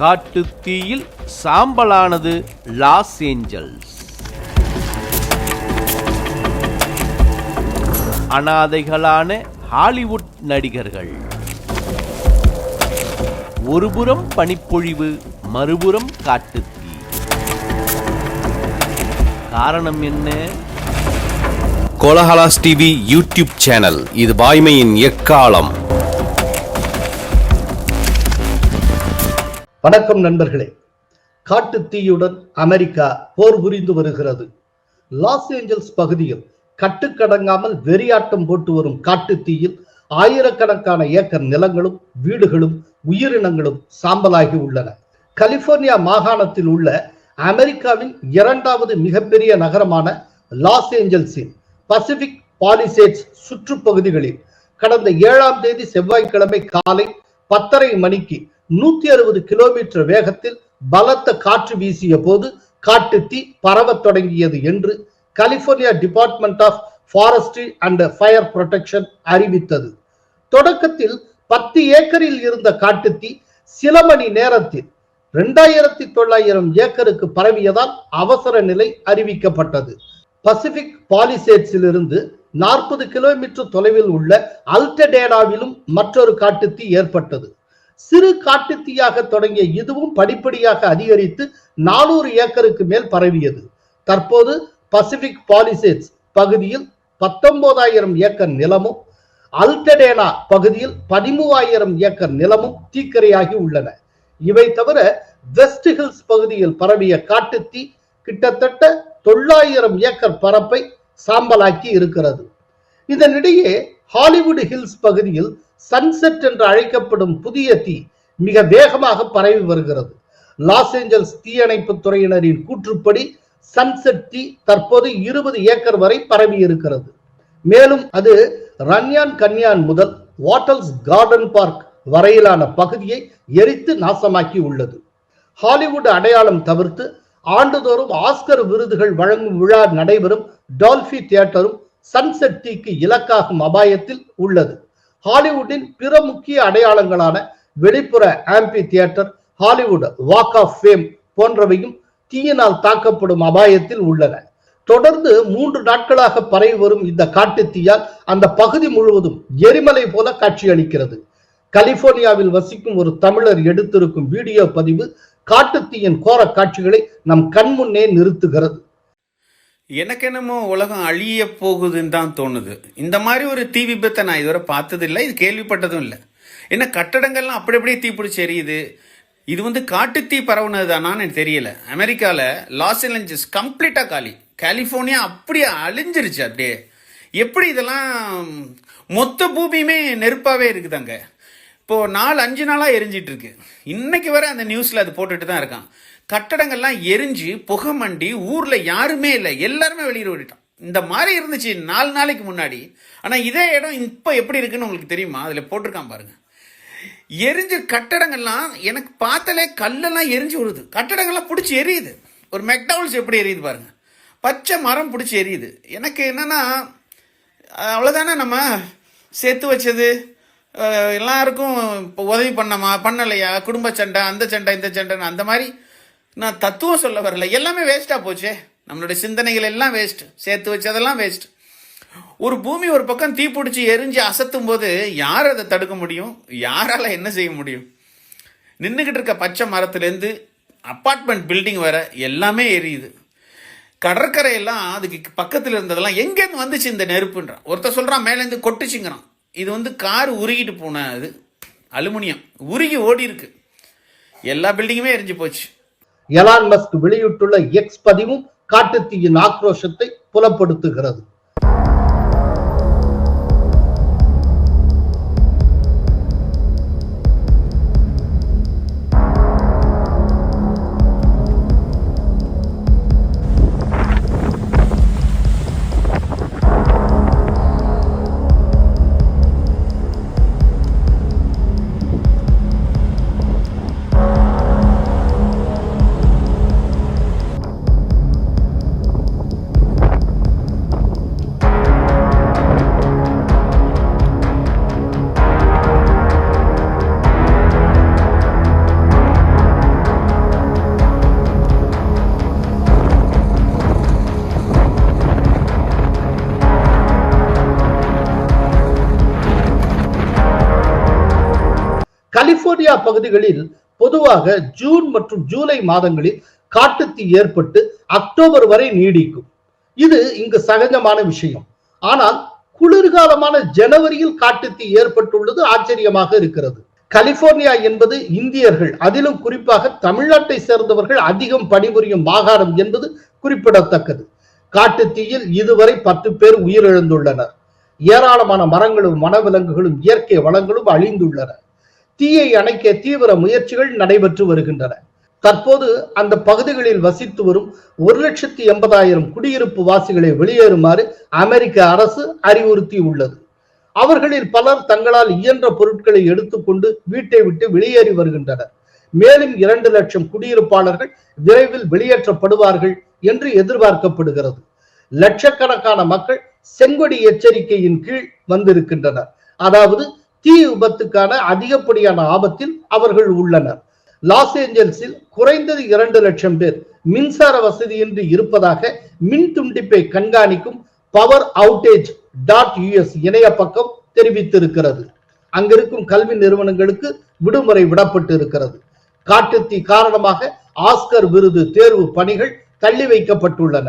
காட்டுத்தீயில் சாம்பலானது Los Angeles. அனாதைகளான Hollywood நடிகர்கள். ஒருபுறம் பனிப்பொழிவு மறுபுறம் காட்டுத்தீ. காரணம் என்ன? கோலஹலாஸ் டிவி யூடியூப் சேனல் இது வாய்மையின் எக்காலம்? வணக்கம் நண்பர்களே. காட்டு தீயுடன் அமெரிக்கா போர் புரிந்து வருகிறது. லாஸ் ஏஞ்சல்ஸ் பகுதியில் கட்டுக்கடங்காமல் வெறியாட்டம் போட்டு வரும் காட்டு தீயில் ஆயிரக்கணக்கான ஏக்கர் நிலங்களும் வீடுகளும் உயிரினங்களும் சாம்பலாகி உள்ளன. கலிபோர்னியா மாகாணத்தில் உள்ள அமெரிக்காவின் இரண்டாவது மிகப்பெரிய நகரமான லாஸ் ஏஞ்சல்ஸின் பசிபிக் பாலிசேட்ஸ் சுற்றுப்பகுதிகளில் கடந்த ஏழாம் தேதி செவ்வாய்க்கிழமை காலை பத்தரை மணிக்கு நூத்தி அறுபது கிலோமீட்டர் வேகத்தில் பலத்த காற்று வீசிய போது காட்டுத்தீ பரவத் தொடங்கியது என்று California department of forestry and fire protection அறிவித்தது. தொடக்கத்தில் பத்து ஏக்கரில் இருந்த காட்டுத்தீ சில மணி நேரத்தில் இரண்டாயிரத்தி தொள்ளாயிரம் ஏக்கருக்கு பரவியதால் அவசர நிலை அறிவிக்கப்பட்டது. பசிபிக் பாலிசேட்ஸில் இருந்து நாற்பது கிலோமீட்டர் தொலைவில் உள்ள அல்டடேடாவிலும் மற்றொரு காட்டுத்தீ ஏற்பட்டது. சிறு காட்டுத்தீயாக தொடங்கிய இதுவும் படிப்படியாக அதிகரித்து நானூறு ஏக்கருக்கு மேல் பரவியது. தற்போது பசிபிக் பாலிசேட்ஸ் பகுதியில் பத்தொன்பதாயிரம் ஏக்கர் நிலமும் அல்டடேனா பகுதியில் பதிமூவாயிரம் ஏக்கர் நிலமும் தீக்கரையாகி உள்ளன. இவை தவிர வெஸ்ட் ஹில்ஸ் பகுதியில் பரவிய காட்டுத்தீ கிட்டத்தட்ட தொள்ளாயிரம் ஏக்கர் பரப்பை சாம்பலாக்கி இருக்கிறது. இதனிடையே ஹாலிவுட் ஹில்ஸ் பகுதியில் சன்செட் என்று அழைக்கப்படும் புதிய தீ மிக வேகமாக பரவி வருகிறது. லாஸ் ஏஞ்சல்ஸ் தீயணைப்பு துறையினரின் கூற்றுப்படி சன்செட் தீ தற்போது இருபது ஏக்கர் வரை பரவி இருக்கிறது. மேலும் அது ரன்யான் கன்யான் முதல் வாட்டல்ஸ் கார்டன் பார்க் வரையிலான பகுதியை எரித்து நாசமாக்கி உள்ளது. ஹாலிவுட் அடையாளம் தவிர்த்து ஆண்டுதோறும் ஆஸ்கர் விருதுகள் வழங்கும் விழா நடைபெறும் டால்பி தியேட்டரும் சன்செட் தீக்கு இலக்காகும் அபாயத்தில் உள்ளது. ஹாலிவுட்டின் பிற முக்கிய அடையாளங்களான வெளிப்புற amphitheatre Hollywood walk of fame போன்றவையும் தீயினால் தாக்கப்படும் அபாயத்தில் உள்ளன. தொடர்ந்து மூன்று நாட்களாக பரவி வரும் இந்த காட்டுத்தீயால் அந்த பகுதி முழுவதும் எரிமலை போல காட்சியளிக்கிறது. கலிபோர்னியாவில் வசிக்கும் ஒரு தமிழர் எடுத்திருக்கும் வீடியோ பதிவு காட்டுத்தீயின் கோர காட்சிகளை நம் கண்முன்னே நிறுத்துகிறது. எனக்கு என்னமோ உலகம் அழிய போகுதுன்னு தான் தோணுது. இந்த மாதிரி ஒரு தீ விபத்தை நான் இதுவரை பார்த்ததில்லை. இது கேள்விப்பட்டதும் இல்லை. என்ன கட்டடங்கள்லாம் அப்படி அப்படியே தீப்பிடிச்சு எரியுது. இது வந்து காட்டுத்தீ பரவுனது தானான்னு எனக்கு தெரியல. அமெரிக்காவில் லாஸ் ஏஞ்சல்ஸ் கம்ப்ளீட்டாக காலி. கலிஃபோர்னியா அப்படியே அழிஞ்சிருச்சு அப்படியே. எப்படி இதெல்லாம் மொத்த பூமியுமே நெருப்பாகவே இருக்குதாங்க. இப்போது நாலு அஞ்சு நாளாக எரிஞ்சிட்டு இருக்கு. இன்னைக்கு வரை அந்த நியூஸில் அது போட்டுட்டு தான் இருக்கான். கட்டடங்கள்லாம் எரிஞ்சு புகை மண்டி ஊரில் யாருமே இல்லை. எல்லாருமே வெளியில் ஓடிட்டான். இந்த மாதிரி இருந்துச்சு நாலு நாளைக்கு முன்னாடி. ஆனால் இதே இடம் இப்போ எப்படி இருக்குன்னு உங்களுக்கு தெரியுமா? அதில் போட்டிருக்கான் பாருங்க. எரிஞ்ச கட்டடங்கள்லாம் எனக்கு பார்த்தாலே கல்லெல்லாம் எரிஞ்சு விடுது கட்டடங்கள்லாம் பிடிச்சி எரியுது. ஒரு மெக்டவுல்ஸ் எப்படி எரியுது பாருங்க. பச்சை மரம் பிடிச்சி எரியுது. எனக்கு என்னன்னா அவ்வளோதானே நம்ம சேர்த்து வச்சது? எல்லாருக்கும் இப்போ உதவி பண்ணமா? பண்ணலையா? குடும்ப சண்டை அந்த சண்டை இந்த சண்டைன்னு அந்த மாதிரி நான் தத்துவம் சொல்ல வரல. எல்லாமே வேஸ்ட்டாக போச்சே. நம்மளுடைய சிந்தனைகள் எல்லாம் வேஸ்ட் சேர்த்து வச்சதெல்லாம் வேஸ்ட் ஒரு பூமி ஒரு பக்கம் தீப்பிடிச்சி எரிஞ்சு அசத்தும் போது யார் அதை தடுக்க முடியும்? யாரால் என்ன செய்ய முடியும்? நின்றுக்கிட்டு இருக்க பச்சை மரத்துலேருந்து அப்பார்ட்மெண்ட் பில்டிங் வர எல்லாமே எரியுது. கடற்கரையெல்லாம் அதுக்கு பக்கத்தில் இருந்ததெல்லாம் எங்கேருந்து வந்துச்சு இந்த நெருப்புன்றான் ஒருத்தர் சொல்கிறான் மேலேருந்து கொட்டுச்சுங்கிறான். இது வந்து கார் உருகிட்டு போன அது அலுமினியம். உருகி ஓடி இருக்கு எல்லா பில்டிங்குமே எரிஞ்சு போச்சு. எலான் மஸ்க் வெளியிட்டுள்ள எக்ஸ் பதிவும் காட்டுத்தீயின் ஆக்ரோஷத்தை புலப்படுத்துகிறது. இந்தியா பகுதிகளில் பொதுவாக ஜூன் மற்றும் ஜூலை மாதங்களில் காட்டுத்தீ ஏற்பட்டு அக்டோபர் வரை நீடிக்கும். இது இங்கு சகஜமான விஷயம். ஆனால் குளிர்காலமான ஜனவரியில் காட்டுத்தீ ஏற்பட்டுள்ளது ஆச்சரியமாக இருக்கிறது. கலிபோர்னியா என்பது இந்தியர்கள் அதிலும் குறிப்பாக தமிழ்நாட்டை சேர்ந்தவர்கள் அதிகம் பணிபுரியும் மாகாணம் என்பது குறிப்பிடத்தக்கது. காட்டுத்தீயில் இதுவரை பத்து பேர் உயிரிழந்துள்ளனர். ஏராளமான மரங்களும் வனவிலங்குகளும் இயற்கை வளங்களும் அழிந்துள்ளன. தீயை அணைக்க தீவிர முயற்சிகள் நடைபெற்று வருகின்றன. தற்போது அந்த பகுதிகளில் வசித்து வரும் ஒரு லட்சத்தி எண்பதாயிரம் குடியிருப்பு வாசிகளை வெளியேறுமாறு அமெரிக்க அரசு அறிவுறுத்தி உள்ளது அவர்களில் பலர் தங்களால் இயன்ற பொருட்களை எடுத்துக்கொண்டு வீட்டை விட்டு வெளியேறி வருகின்றனர். மேலும் இரண்டு லட்சம் குடியிருப்பாளர்கள் விரைவில் வெளியேற்றப்படுவார்கள் என்று எதிர்பார்க்கப்படுகிறது. லட்சக்கணக்கான மக்கள் செங்கொடி எச்சரிக்கையின் கீழ் வந்திருக்கின்றனர். அதாவது தீ விபத்துக்கான அதிகப்படியான ஆபத்தில் அவர்கள் உள்ளனர். லாஸ் ஏஞ்சல்ஸில் குறைந்தது இரண்டு லட்சம் பேர் மின்சார வசதியின்றி இருப்பதாக மின் துண்டிப்பை கண்காணிக்கும் பவர் அவுட்டேஜ் டாட் யூஎஸ் இணைய பக்கம் தெரிவித்திருக்கிறது. அங்கிருக்கும் கல்வி நிறுவனங்களுக்கு விடுமுறை விடப்பட்டு இருக்கிறது காட்டுத்தீ காரணமாக ஆஸ்கர் விருது தேர்வு பணிகள் தள்ளி வைக்கப்பட்டுள்ளன.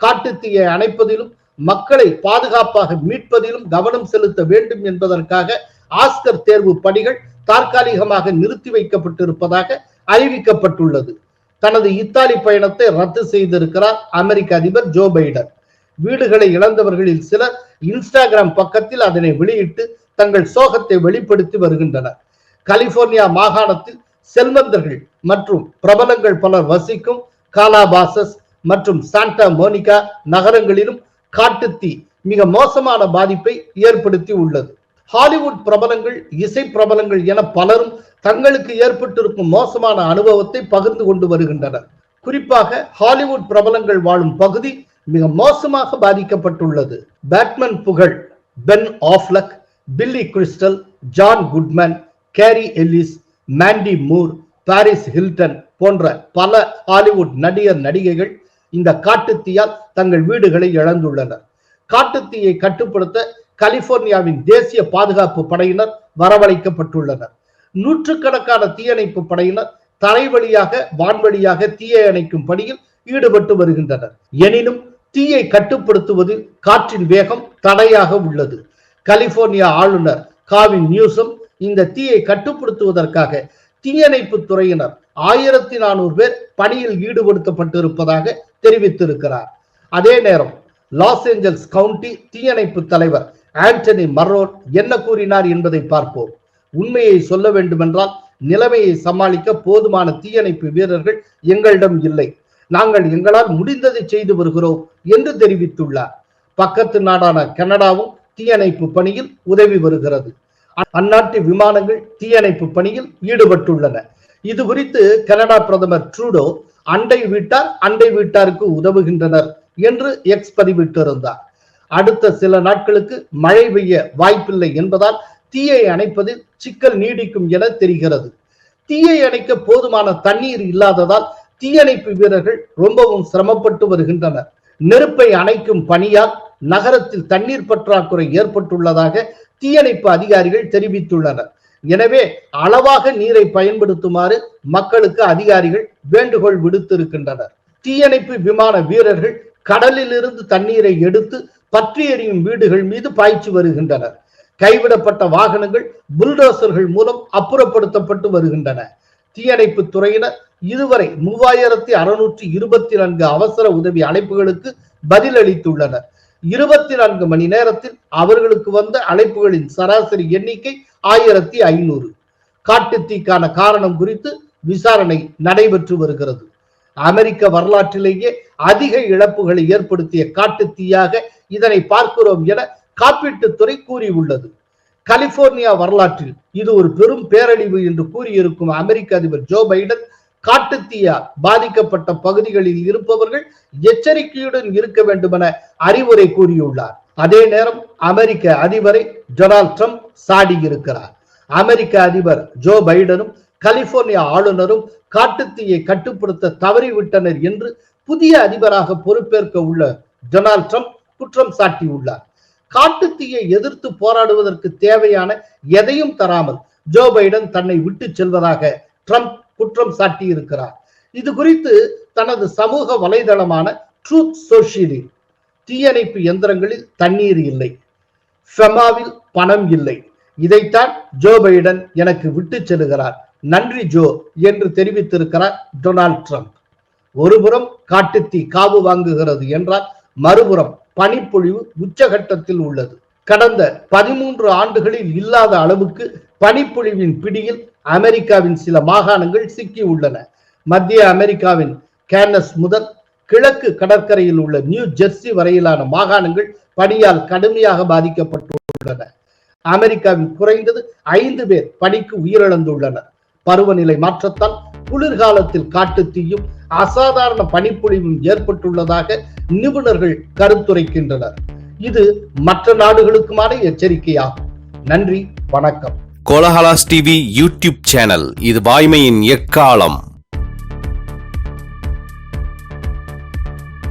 காட்டுத்தீயை அணைப்பதிலும் மக்களை பாதுகாப்பாக மீட்பதிலும் கவனம் செலுத்த வேண்டும் என்பதற்காக ஆஸ்கர் தேர்வு பணிகள் தற்காலிகமாக நிறுத்தி வைக்கப்பட்டிருப்பதாக அறிவிக்கப்பட்டுள்ளது. தனது இத்தாலி பயணத்தை ரத்து செய்திருக்கிறார் அமெரிக்க அதிபர் ஜோ பைடன். வீடுகளை இழந்தவர்களில் சிலர் இன்ஸ்டாகிராம் பக்கத்தில் அதனை வெளியிட்டு தங்கள் சோகத்தை வெளிப்படுத்தி வருகின்றனர். கலிபோர்னியா மாகாணத்தில் செல்வந்தர்கள் மற்றும் பிரபலங்கள் பலர் வசிக்கும் காலாபாசஸ் மற்றும் சாண்டா மோனிகா நகரங்களிலும் காட்டுத்தீ மிக மோசமான பாதிப்பை ஏற்படுத்தி உள்ளது ஹாலிவுட் பிரபலங்கள் இசை பிரபலங்கள் என பலரும் தங்களுக்கு ஏற்பட்டிருக்கும் மோசமான அனுபவத்தை பகிர்ந்து கொண்டு வருகின்றனர். குறிப்பாக ஹாலிவுட் பிரபலங்கள் வாழும் பகுதி மிக மோசமாக பாதிக்கப்பட்டுள்ளது. பேட்மேன் புகழ் Ben Affleck Billy Crystal John Goodman Cary Elwes Mandy Moore Paris Hilton போன்ற பல ஹாலிவுட் நடிகர் நடிகைகள் இந்த காட்டுத்தீயால் தங்கள் வீடுகளை இழந்துள்ளனர். காட்டுத்தீயை கட்டுப்படுத்த கலிபோர்னியாவின் தேசிய பாதுகாப்பு படையினர் வரவழைக்கப்பட்டுள்ளனர். நூற்றுக்கணக்கான தீயணைப்பு படையினர் தலைவழியாக வான்வழியாக தீயை அணைக்கும் பணியில் ஈடுபட்டு வருகின்றனர். எனினும் தீயை கட்டுப்படுத்துவது காற்றின் வேகம் தடையாக உள்ளது. கலிபோர்னியா ஆளுநர் காவின் நியூசம் இந்த தீயை கட்டுப்படுத்துவதற்காக தீயணைப்பு துறையினர் ஆயிரத்தி நானூறு பேர் பணியில் ஈடுபடுத்தப்பட்டிருப்பதாக தெரிவித்திருக்கிறார். அதே நேரம் லாஸ் ஏஞ்சல்ஸ் கவுண்டி தீயணைப்பு தலைவர் ஆண்டனி மர்ரோன் என்ன கூறினார் என்பதை பார்ப்போம். உண்மையை சொல்ல வேண்டுமென்றால் நிலைமையை சமாளிக்க போதுமான தீயணைப்பு வீரர்கள் எங்களிடம் இல்லை. நாங்கள் எங்களால் முடிந்ததை செய்து வருகிறோம் என்று தெரிவித்துள்ளார். பக்கத்து நாடான கனடாவும் தீயணைப்பு பணியில் உதவி வருகிறது. அந்நாட்டு விமானங்கள் தீயணைப்பு பணியில் ஈடுபட்டுள்ளன. இது குறித்து கனடா பிரதமர் ட்ரூடோ அண்டை வீட்டார் அண்டை வீட்டாருக்கு உதவுகின்றனர் என்று எக்ஸ் பதிவிட்டிருந்தார். அடுத்த சில நாட்களுக்கு மழை பெய்ய வாய்ப்பில்லை என்பதால் தீயை அணைப்பதில் சிக்கல் நீடிக்கும் என தெரிகிறது. தீயை அணைக்க போதுமான தண்ணீர் இல்லாததால் தீயணைப்பு வீரர்கள் ரொம்பவும் சிரமப்பட்டு வருகின்றனர். நெருப்பை அணைக்கும் பணியால் நகரத்தில் தண்ணீர் பற்றாக்குறை ஏற்பட்டுள்ளதாக தீயணைப்பு அதிகாரிகள் தெரிவித்துள்ளனர். எனவே அளவாக நீரை பயன்படுத்துமாறு மக்களுக்கு அதிகாரிகள் வேண்டுகோள் விடுத்திருக்கின்றனர். தீயணைப்பு விமான வீரர்கள் கடலிலிருந்து தண்ணீரை எடுத்து பற்றி எறியும் வீடுகள் மீது பாய்ச்சி வருகின்றனர் கைவிடப்பட்ட வாகனங்கள் புல்டோசர்கள் மூலம் அப்புறப்படுத்தப்பட்டு வருகின்றன. தீயணைப்பு துறையினர் இதுவரை மூவாயிரத்தி அறுநூற்றி இருபத்தி நான்கு அவசர உதவி அழைப்புகளுக்கு பதிலளித்துள்ளனர். இருபத்தி நான்கு மணி நேரத்தில் அவர்களுக்கு வந்த அழைப்புகளின் சராசரி எண்ணிக்கை ஆயிரத்தி ஐநூறு. காட்டுத்தீக்கான காரணம் குறித்து விசாரணை நடைபெற்று வருகிறது. அமெரிக்க வரலாற்றிலேயே அதிக இழப்புகளை ஏற்படுத்திய காட்டுத்தீயாக இதனை பார்க்கிறோம் என காப்பீட்டுத்துறை கூறியுள்ளது. கலிபோர்னியா வரலாற்றில் இது ஒரு பெரும் பேரழிவு என்று கூறியிருக்கும் அமெரிக்க அதிபர் ஜோ பைடன் காட்டுத்தீயா பாதிக்கப்பட்ட பகுதிகளில் இருப்பவர்கள் எச்சரிக்கையுடன் இருக்க வேண்டும் என அறிவுரை கூறியுள்ளார். அதே நேரம் அமெரிக்க அதிபரை டொனால்ட் ட்ரம்ப் சாடியிருக்கிறார். அமெரிக்க அதிபர் ஜோ பைடனும் கலிபோர்னியா ஆளுநரும் காட்டுத்தீயை கட்டுப்படுத்த தவறிவிட்டனர் என்று புதிய அதிபராக பொறுப்பேற்க உள்ள டொனால்ட் ட்ரம்ப் குற்றம் சாட்டியுள்ளார் காட்டுத்தீயை எதிர்த்து போராடுவதற்கு தேவையான எதையும் தராமல் ஜோ பைடன் தன்னை விட்டு செல்வதாக ட்ரம்ப் குற்றம் சாட்டியிருக்கிறார். இது குறித்து தனது சமூக வலைதளமான ட்ரூத் சோஷியலில் தீயணைப்பு எந்திரங்களில் தண்ணீர் இல்லை. ஃபெமாவில் பணம் இல்லை. இதைத்தான் ஜோ பைடன் எனக்கு விட்டு செல்கிறார். நன்றி ஜோ என்று தெரிவித்திருக்கிறார் டொனால்ட் ட்ரம்ப். ஒருபுறம் காட்டுத்தீ காவு வாங்குகிறது என்றால் மறுபுறம் பனிப்பொழிவு உச்சகட்டத்தில் உள்ளது. கடந்த பதிமூன்று ஆண்டுகளில் இல்லாத அளவுக்கு பனிப்பொழிவின் பிடியில் அமெரிக்காவின் சில மாகாணங்கள் சிக்கி உள்ளன. மத்திய அமெரிக்காவின் கேனஸ் முதல் கிழக்கு கடற்கரையில் உள்ள நியூ ஜெர்சி வரையிலான மாகாணங்கள் பனியால் கடுமையாக பாதிக்கப்பட்டுள்ளன. அமெரிக்காவில் குறைந்தது ஐந்து பேர் பனிக்கு உயிரிழந்துள்ளனர். பருவநிலை மாற்றத்தால் குளிர்காலத்தில் காட்டுத்தீயும் அசாதாரண பனிப்பொழிவும் ஏற்பட்டுள்ளதாக நிபுணர்கள் கருத்துரைக்கின்றனர். இது மற்ற நாடுகளுக்குமான எச்சரிக்கையாகும். நன்றி வணக்கம். கோலஹலாஸ் டிவி யூடியூப் சேனல் இது வாய்மையின் எக்காலம்.